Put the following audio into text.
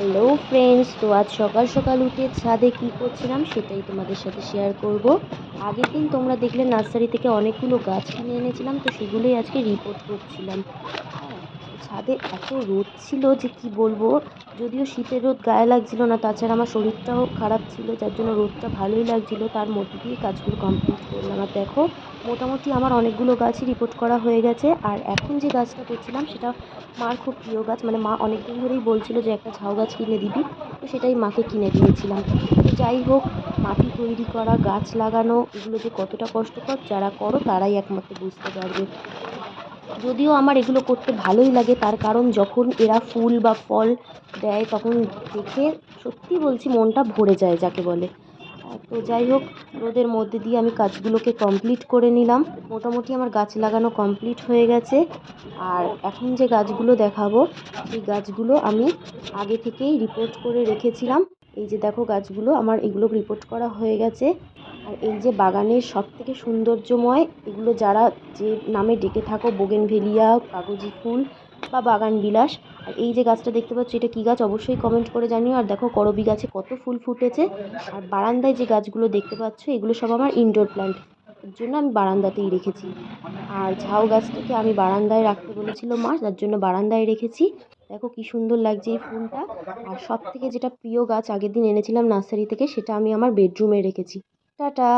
Hello friends তো আজ সকাল সকাল উঠে ছাদে কি করছিলাম সেটাই তোমাদের সাথে শেয়ার করব। আগের দিন তোমরা দেখলে নার্সারি থেকে অনেকগুলো গাছ কিনে এনেছিলাম, তো সেগুলোই আজকে রিপোর্ট করছিলাম। ছাদে এত রোদ ছিল যে কি বলব? যদিও শীতের রোদ গায়ে লাগছিল না, তাছাড়া আমার শরীরটাও খারাপ ছিল, যার জন্য রোদটা ভালোই লাগছিল। তার মধ্যে দিয়ে কাজগুলো কমপ্লিট করলাম। আর দেখো, মোটামুটি আমার অনেকগুলো গাছই রিপোর্ট করা হয়ে গেছে। আর এখন যে গাছটা করছিলাম, সেটা মার খুব প্রিয় গাছ। মানে মা অনেকদিন ধরেই বলছিল যে, একটা ঝাউ গাছ কিনে দিবি। তো সেটাই মাকে কিনে দিয়েছিলাম। তো যাই হোক, মাটি তৈরি করা, গাছ লাগানো, এগুলো যে কতটা কষ্টকর যারা করো, তারাই একমাত্র বুঝতে পারবে। যদিও আমার এগুলো করতে ভালোই লাগে, তার কারণ যখন এরা ফুল বা ফল দেয় তখন দেখে সত্যি বলছি মনটা ভরে যায় যাকে বলে। তো যাই হোক, রোদের মধ্যে দিয়ে আমি কাজগুলোকে কমপ্লিট করে নিলাম। মোটামুটি আমার গাছ লাগানো কমপ্লিট হয়ে গেছে। আর এখন যে গাছগুলো দেখাবো, সেই গাছগুলো আমি আগে থেকেই রিপোর্ট করে রেখেছিলাম। এই যে দেখো গাছগুলো, আমার এগুলো রিপোর্ট করা হয়ে গেছে। আর এই যে বাগানের সব থেকে সৌন্দর্যময়, এগুলো যারা যে নামে ডেকে থাকো, বোগেনভেলিয়া, কাগজি ফুল বা বাগান বিলাস, আর এই যে গাছটা দেখতে পাচ্ছ, এটা কী গাছ? অবশ্যই কমেন্ট করে জানিও। আর দেখো, করবি গাছে কত ফুল ফুটেছে। আর বারান্দায় যে গাছগুলো দেখতে পাচ্ছ, এগুলো সব আমার ইনডোর প্ল্যান্ট এর জন্য আমি বারান্দাতেই রেখেছি। আর ঝাউ গাছটাকে আমি বারান্দায় রাখতে বলেছিল মা, যার জন্য বারান্দায় রেখেছি। দেখো, কি সুন্দর লাগছে এই ফুলটা। আর সব থেকে যেটা প্রিয় গাছ আগের দিন এনেছিলাম নার্সারি থেকে, সেটা আমি আমার বেডরুমে রেখেছি। টাটা